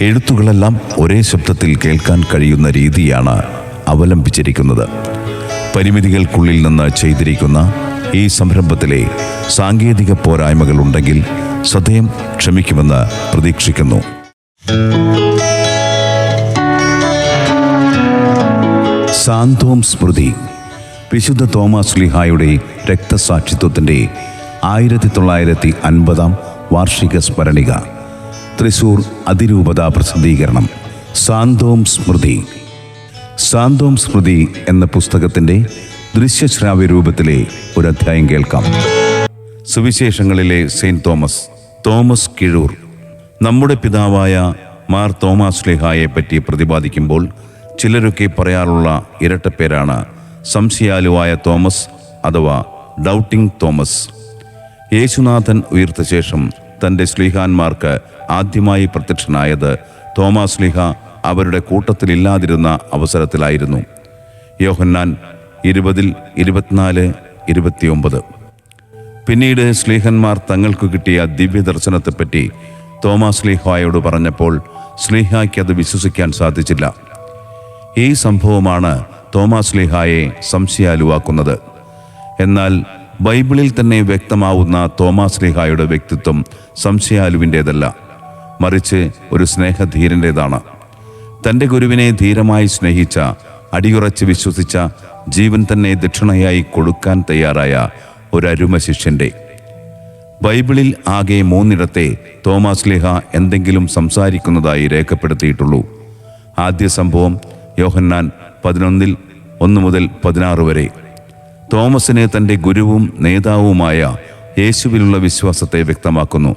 എഴുത്തുകളെല്ലാം ഒരേ ശബ്ദത്തിൽ കേൾക്കാൻ കഴിയുന്ന രീതിയാണ് അവലംബിച്ചിരിക്കുന്നത്. പരിമിതികൾക്കുള്ളിൽ നിന്ന് ചെയ്തിരിക്കുന്ന ഈ സംരംഭത്തിലെ സാങ്കേതിക പോരായ്മകൾ ഉണ്ടെങ്കിൽ സദയം ക്ഷമിക്കുമെന്ന് പ്രതീക്ഷിക്കുന്നു. സാന്തോം സ്മൃതി. വിശുദ്ധ തോമസ് ലിഹായുടെ രക്തസാക്ഷിത്വത്തിന്റെ ആയിരത്തി തൊള്ളായിരത്തി അൻപതാം വാർഷിക സ്മരണിക. തൃശൂർ അതിരൂപത പ്രസിദ്ധീകരണം. സാന്തോം സ്മൃതി. സാന്തോം സ്മൃതി എന്ന പുസ്തകത്തിന്റെ ദൃശ്യശ്രാവ്യ രൂപത്തിലെ ഒരു അധ്യായം കേൾക്കാം. സുവിശേഷങ്ങളിലെ സെയിന്റ് തോമസ് തോമസ് കിഴൂർ നമ്മുടെ പിതാവായ മാർ തോമസ് ലേഹായെ പറ്റി പ്രതിപാദിക്കുമ്പോൾ ചിലരൊക്കെ പറയാറുള്ള ഇരട്ടപ്പേരാണ് സംശയാലുവായ തോമസ് അഥവാ ഡൗട്ടിംഗ് തോമസ്. യേശുനാഥൻ ഉയർത്ത ശേഷം തന്റെ സ്ലിഹാന്മാർക്ക് ആദ്യമായി പ്രത്യക്ഷനായത് തോമാ സ്ലിഹ അവരുടെ കൂട്ടത്തിലില്ലാതിരുന്ന അവസരത്തിലായിരുന്നു. യോഹന്നാൻ ഇരുപതിൽ ഇരുപത്തിനാല് ഇരുപത്തിയൊമ്പത്. പിന്നീട് സ്ലീഹന്മാർ തങ്ങൾക്ക് കിട്ടിയ ദിവ്യദർശനത്തെപ്പറ്റി തോമാ സ്ലീഹായോട് പറഞ്ഞപ്പോൾ സ്ലീഹായ്ക്ക് അത് വിശ്വസിക്കാൻ സാധിച്ചില്ല. ഈ സംഭവമാണ് തോമാ സ്ലീഹായെ സംശയാലുവാക്കുന്നത്. എന്നാൽ ബൈബിളിൽ തന്നെ വ്യക്തമാവുന്ന തോമാസ് ലിഹായുടെ വ്യക്തിത്വം സംശയാലുവിന്റേതല്ല. മറിച്ച് ഒരു സ്നേഹധീരന്റേതാണ്. തന്റെ ഗുരുവിനെ ധീരമായി സ്നേഹിച്ച അടിയുറച്ച് വിശ്വസിച്ച ജീവൻ തന്നെ ദക്ഷിണയായി കൊടുക്കാൻ തയ്യാറായ ഒരു അരുമ ശിഷ്യന്റെ ബൈബിളിൽ ആകെ മൂന്നിടത്തെ തോമാസ് ലേഹ എന്തെങ്കിലും സംസാരിക്കുന്നതായി രേഖപ്പെടുത്തിയിട്ടുള്ളൂ. ആദ്യ സംഭവം യോഹന്നാൻ പതിനൊന്നിൽ ഒന്ന് മുതൽ പതിനാറ് വരെ. തോമസിനെ തന്റെ ഗുരുവും നേതാവുമായ യേശുവിലുള്ള വിശ്വാസത്തെ വ്യക്തമാക്കുന്നു.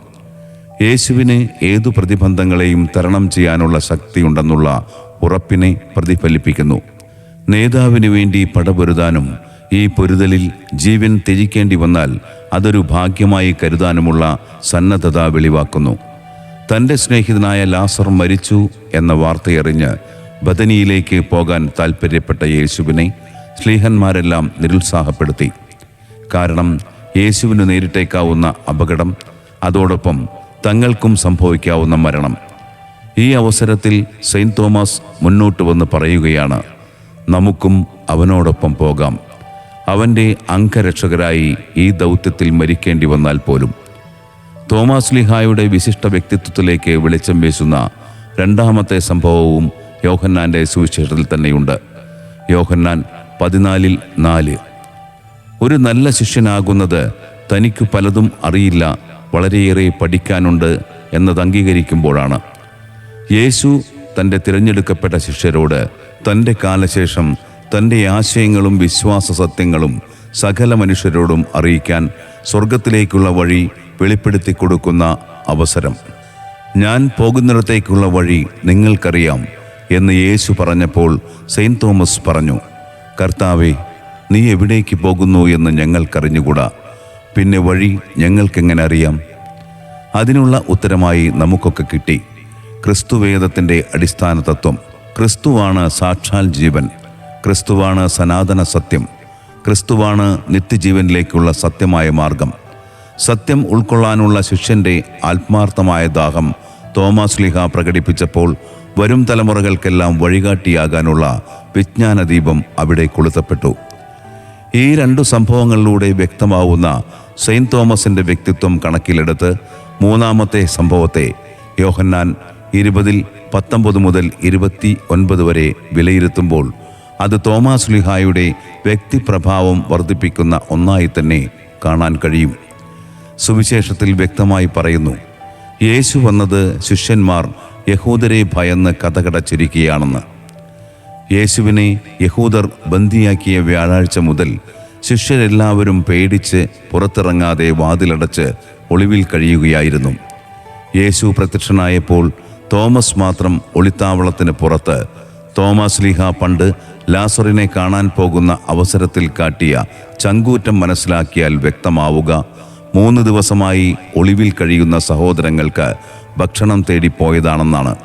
യേശുവിന് ഏതു പ്രതിബന്ധങ്ങളെയും തരണം ചെയ്യാനുള്ള ശക്തിയുണ്ടെന്നുള്ള ഉറപ്പിനെ പ്രതിഫലിപ്പിക്കുന്നു. നേതാവിന് വേണ്ടി പടപൊരുതാനും ഈ പൊരുതലിൽ ജീവൻ ത്യജിക്കേണ്ടി വന്നാൽ അതൊരു ഭാഗ്യമായി കരുതാനുമുള്ള സന്നദ്ധത വെളിവാക്കുന്നു. തന്റെ സ്നേഹിതനായ ലാസർ മരിച്ചു എന്ന വാർത്തയറിഞ്ഞ് ബദനിയിലേക്ക് പോകാൻ താൽപ്പര്യപ്പെട്ട യേശുവിനെ സ്ലീഹന്മാരെല്ലാം നിരുത്സാഹപ്പെടുത്തി. കാരണം യേശുവിന് നേരിട്ടേക്കാവുന്ന അപകടം അതോടൊപ്പം തങ്ങൾക്കും സംഭവിക്കാവുന്ന മരണം. ഈ അവസരത്തിൽ സെയിന്റ് തോമസ് മുന്നോട്ട് വന്ന് പറയുകയാണ് നമുക്കും അവനോടൊപ്പം പോകാം. അവന്റെ അംഗരക്ഷകരായി ഈ ദൗത്യത്തിൽ മരിക്കേണ്ടി വന്നാൽ പോലും. തോമസ് ലിഹായുടെ വിശിഷ്ട വ്യക്തിത്വത്തിലേക്ക് വെളിച്ചം വീശുന്ന രണ്ടാമത്തെ സംഭവവും യോഹന്നാന്റെ സുവിശേഷത്തിൽ തന്നെയുണ്ട്. യോഹന്നാൻ പതിനാലിൽ നാല്. ഒരു നല്ല ശിഷ്യനാകുന്നത് തനിക്ക് പലതും അറിയില്ല വളരെയേറെ പഠിക്കാനുണ്ട് എന്നത് അംഗീകരിക്കുമ്പോഴാണ്. യേശു തന്റെ തിരഞ്ഞെടുക്കപ്പെട്ട ശിഷ്യരോട് തന്റെ കാലശേഷം തന്റെ ആശയങ്ങളും വിശ്വാസ സത്യങ്ങളും സകല മനുഷ്യരോടും അറിയിക്കാൻ സ്വർഗത്തിലേക്കുള്ള വഴി വെളിപ്പെടുത്തി കൊടുക്കുന്ന അവസരം. ഞാൻ പോകുന്നിടത്തേക്കുള്ള വഴി നിങ്ങൾക്കറിയാം എന്ന് യേശു പറഞ്ഞപ്പോൾ സെയിന്റ് തോമസ് പറഞ്ഞു. കർത്താവെ നീ എവിടേക്ക് പോകുന്നു എന്ന് ഞങ്ങൾക്കറിഞ്ഞുകൂടാ. പിന്നെ വഴി ഞങ്ങൾക്കെങ്ങനെ അറിയാം? അതിനുള്ള ഉത്തരമായി നമുക്കൊക്കെ കിട്ടി. ക്രിസ്തുവേദത്തിന്റെ അടിസ്ഥാന തത്വം ക്രിസ്തുവാണ് സാക്ഷാൽ ജീവൻ. ക്രിസ്തുവാണ് സനാതന സത്യം. ക്രിസ്തുവാണ് നിത്യജീവനിലേക്കുള്ള സത്യമായ മാർഗം. സത്യം ഉൾക്കൊള്ളാനുള്ള ശിഷ്യന്റെ ആത്മാർത്ഥമായ ദാഹം തോമാസ് ലിഹ പ്രകടിപ്പിച്ചപ്പോൾ വരും തലമുറകൾക്കെല്ലാം വഴികാട്ടിയാകാനുള്ള വിജ്ഞാനദീപം അവിടെ കൊളുത്തപ്പെട്ടു. ഈ രണ്ടു സംഭവങ്ങളിലൂടെ വ്യക്തമാവുന്ന സെയിന്റ് തോമസിന്റെ വ്യക്തിത്വം കണക്കിലെടുത്ത് മൂന്നാമത്തെ സംഭവത്തെ യോഹന്നാൻ ഇരുപതിൽ പത്തൊമ്പത് മുതൽ ഇരുപത്തി ഒൻപത് വരെ വിലയിരുത്തുമ്പോൾ അത് തോമാസ് ലിഹായുടെ വ്യക്തിപ്രഭാവം വർദ്ധിപ്പിക്കുന്ന ഒന്നായി തന്നെ കാണാൻ കഴിയും. സുവിശേഷത്തിൽ വ്യക്തമായി പറയുന്നു യേശു വന്നത് ശിഷ്യന്മാർ യഹൂദരെ ഭയന്ന് കഥകടച്ചിരിക്കുകയാണെന്ന്. യേശുവിനെ യഹൂദർ ബന്ദിയാക്കിയ വ്യാഴാഴ്ച മുതൽ ശിഷ്യരെല്ലാവരും പേടിച്ച് പുറത്തിറങ്ങാതെ വാതിലടച്ച് ഒളിവിൽ കഴിയുകയായിരുന്നു. യേശു പ്രത്യക്ഷനായപ്പോൾ തോമസ് മാത്രം ഒളിത്താവളത്തിന് പുറത്ത് തോമസ് ലീഹ പണ്ട് ലാസറിനെ കാണാൻ പോകുന്ന അവസരത്തിൽ കാട്ടിയ ചങ്കൂറ്റം മനസ്സിലാക്കിയാൽ വ്യക്തമാവുക മൂന്ന് ദിവസമായി ഒളിവിൽ കഴിയുന്ന സഹോദരങ്ങൾക്ക് ഭക്ഷണം തേടി പോയതാണെന്നാണ്.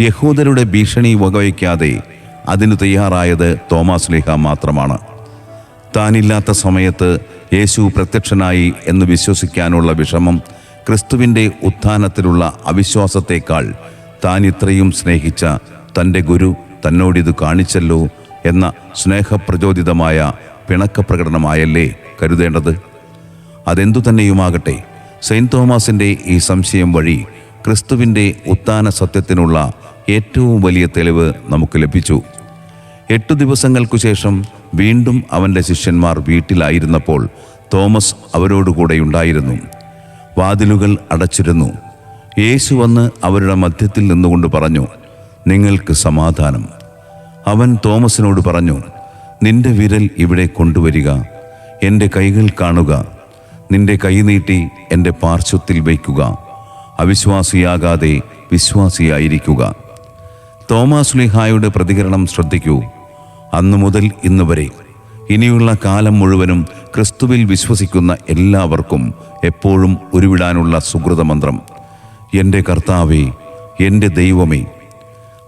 യഹൂദരുടെ ഭീഷണി വകവയ്ക്കാതെ അതിനു തയ്യാറായത് തോമാസ് ലേഹ മാത്രമാണ്. താനില്ലാത്ത സമയത്ത് യേശു പ്രത്യക്ഷനായി എന്ന് വിശ്വസിക്കാനുള്ള വിഷമം ക്രിസ്തുവിന്റെ ഉത്ഥാനത്തിലുള്ള അവിശ്വാസത്തേക്കാൾ താൻ ഇത്രയും സ്നേഹിച്ച തന്റെ ഗുരു തന്നോടിത് കാണിച്ചല്ലോ എന്ന സ്നേഹപ്രചോദിതമായ പിണക്കപ്രകടനമായല്ലേ കരുതേണ്ടത്? അതെന്തു തന്നെയുമാകട്ടെ സെയിന്റ് തോമസിന്റെ ഈ സംശയം വഴി ക്രിസ്തുവിന്റെ ഉത്ഥാന സത്യത്തിനുള്ള ഏറ്റവും വലിയ തെളിവ് നമുക്ക് ലഭിച്ചു. എട്ടു ദിവസങ്ങൾക്കു ശേഷം വീണ്ടും അവന്റെ ശിഷ്യന്മാർ വീട്ടിലായിരുന്നപ്പോൾ തോമസ് അവരോടുകൂടെ ഉണ്ടായിരുന്നു വാതിലുകൾ അടച്ചിരുന്നു. യേശു വന്ന് അവരുടെ മധ്യത്തിൽ നിന്നുകൊണ്ട് പറഞ്ഞു നിങ്ങൾക്ക് സമാധാനം. അവൻ തോമസിനോട് പറഞ്ഞു നിന്റെ വിരൽ ഇവിടെ കൊണ്ടുവരിക എന്റെ കൈകൾ കാണുക നിന്റെ കൈ നീട്ടി എന്റെ പാർശ്വത്തിൽ വയ്ക്കുക. അവിശ്വാസിയാകാതെ വിശ്വാസിയായിരിക്കുക. തോമാസ് ലിഹായുടെ പ്രതികരണം ശ്രദ്ധിക്കൂ. അന്നു മുതൽ ഇന്ന് വരെ ഇനിയുള്ള കാലം മുഴുവനും ക്രിസ്തുവിൽ വിശ്വസിക്കുന്ന എല്ലാവർക്കും എപ്പോഴും ഉരുവിടാനുള്ള സുഹൃതമന്ത്രം എന്റെ കർത്താവേ എന്റെ ദൈവമേ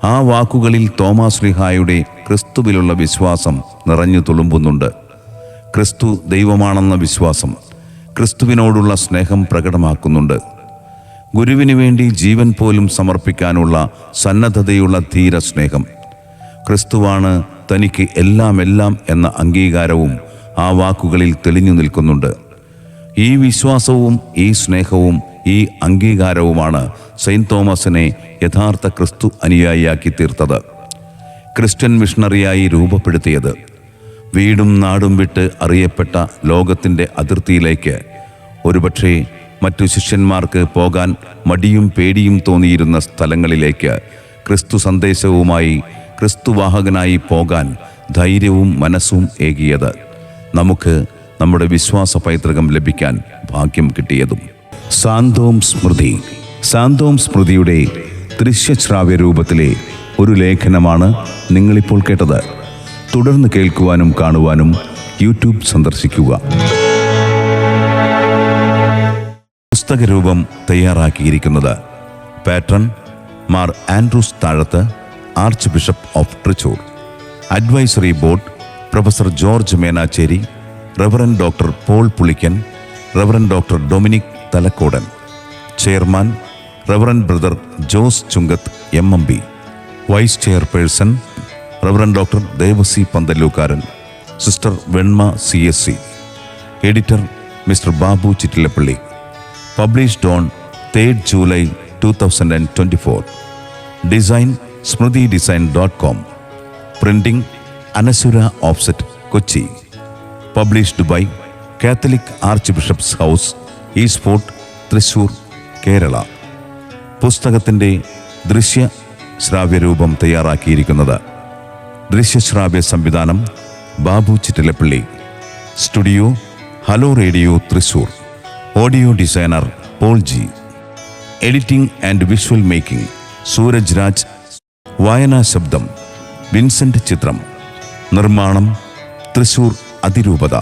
ആ വാക്കുകളിൽ തോമാസ് ലിഹായുടെ ക്രിസ്തുവിലുള്ള വിശ്വാസം നിറഞ്ഞു തുളുമ്പുന്നുണ്ട്. ക്രിസ്തു ദൈവമാണെന്ന വിശ്വാസം ക്രിസ്തുവിനോടുള്ള സ്നേഹം പ്രകടമാക്കുന്നുണ്ട്. ഗുരുവിനു വേണ്ടി ജീവൻ പോലും സമർപ്പിക്കാനുള്ള സന്നദ്ധതയുള്ള ധീര സ്നേഹം ക്രിസ്തുവാണ് തനിക്ക് എല്ലാം എല്ലാം എന്ന അംഗീകാരവും ആ വാക്കുകളിൽ തെളിഞ്ഞു നിൽക്കുന്നുണ്ട്. ഈ വിശ്വാസവും ഈ സ്നേഹവും ഈ അംഗീകാരവുമാണ് സെയിന്റ് തോമസിനെ യഥാർത്ഥ ക്രിസ്തു അനുയായിയാക്കി തീർത്തത്. ക്രിസ്ത്യൻ മിഷണറിയായി രൂപപ്പെടുത്തിയത്. വീടും നാടും വിട്ട് അറിയപ്പെട്ട ലോകത്തിന്റെ അതിർത്തിയിലേക്ക് ഒരുപക്ഷേ മറ്റു ശിഷ്യന്മാർക്ക് പോകാൻ മടിയും പേടിയും തോന്നിയിരുന്ന സ്ഥലങ്ങളിലേക്ക് ക്രിസ്തു സന്ദേശവുമായി ക്രിസ്തുവാഹകനായി പോകാൻ ധൈര്യവും മനസ്സും ഏകിയത്. നമുക്ക് നമ്മുടെ വിശ്വാസ പൈതൃകം ലഭിക്കാൻ ഭാഗ്യം കിട്ടിയതും. സാന്തോം സ്മൃതി. സാന്തോം സ്മൃതിയുടെ ദൃശ്യശ്രാവ്യ രൂപത്തിലെ ഒരു ലേഖനമാണ് നിങ്ങളിപ്പോൾ കേട്ടത്. തുടർന്ന് കേൾക്കുവാനും കാണുവാനും യൂട്യൂബ് സന്ദർശിക്കുക. പുസ്തകരൂപം തയ്യാറാക്കിയിരിക്കുന്നത് patron Mar Andrews Thazhath archbishop of Trichur advisory board professor George Menachery reverend doctor Paul Pulikkan reverend doctor Dominic Thalakkodan chairman reverend brother Jose Chunkath M M B vice chairperson reverend doctor Devassy Panthallookaran sister Venma C S C editor mister Babu Chittilappilly published on third July two thousand and twenty four design Smriti design dot com printing Anasura offset Kochi published by Catholic arch bishop's house east fort fort Thrissur Kerala പുസ്തകത്തിന്റെ ദൃശ്യ ശ്രാവ്യരൂപം തയ്യാറാക്കിയിരിക്കുന്നത്. ദൃശ്യശ്രാവ്യ സംവിധാനം Babu Chittilappilly. Studio hello radio Thrissur. Audio designer Paul G. Editing and visual making Sooraj Raj. വായനാ ശബ്ദം Vincent ചിത്രം. നിർമ്മാണം തൃശൂർ അതിരൂപത.